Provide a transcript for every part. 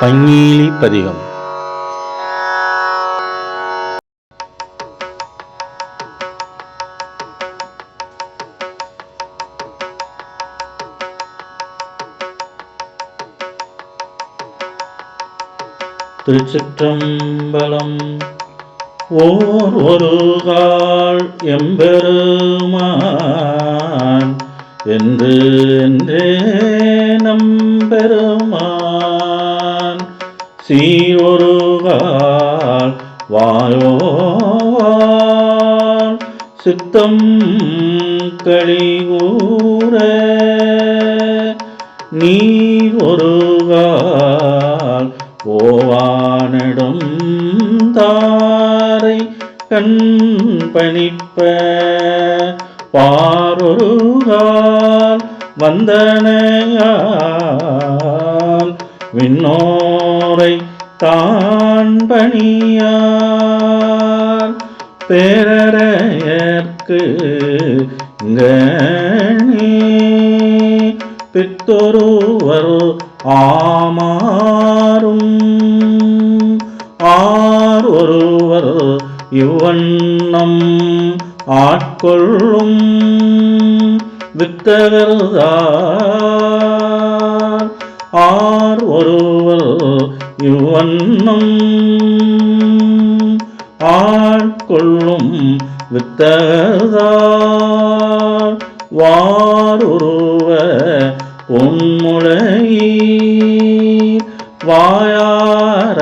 பங்கீலி பதிகம். திருச்சிற்றம்பலம் ஓர் ஒரு கால் எம்பெருமான் என்று என்றே நம்பெருமான் சீரொரு வாயோவால் சித்தம் கழிகூற நீ ஒருகால் ஓவானிடம் தாரை கண் பணிப்ப பாரொருகால் வந்தனையால் விண்ணோரை தான் பணியார் பேரறையர்க்கு கணி பித்தொருவர் ஆமாறும். ஆர் ஒருவர் இவ்வண்ணம் ஆட்கொள்ளும். வித்தகர்தார் ஆர் ஒருவர் இவ்வண்ணம். ஆட்கொள்ளும் வித்தகர்தார். வாருருவ பொன்முளையீர். வாயார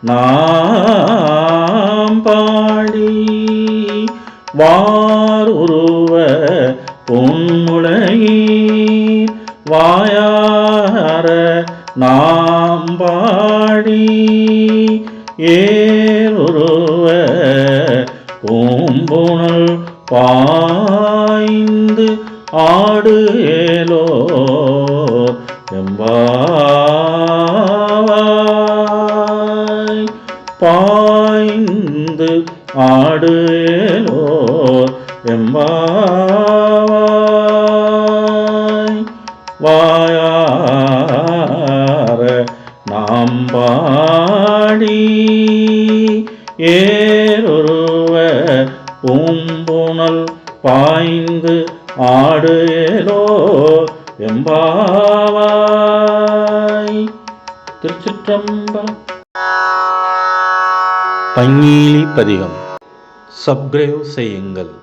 நாம் பாடி வாருருவ பொன்முளையீர். வாயார நாம் பாடி ஏருருவ பூம்புணல் பாய்ந்து ஆடு ஏலோ எம்பாவாய் பாய்ந்து ஆடு வாயார நாம் பாடி ஏறுருவ பூம்புணல் பாய்ந்து ஆடுலோ எம்பாவாய். திருச்சிற்றம்பலம். பங்கீலி பதிகம். சப்ஸ்கிரைப் செய்யுங்கள்.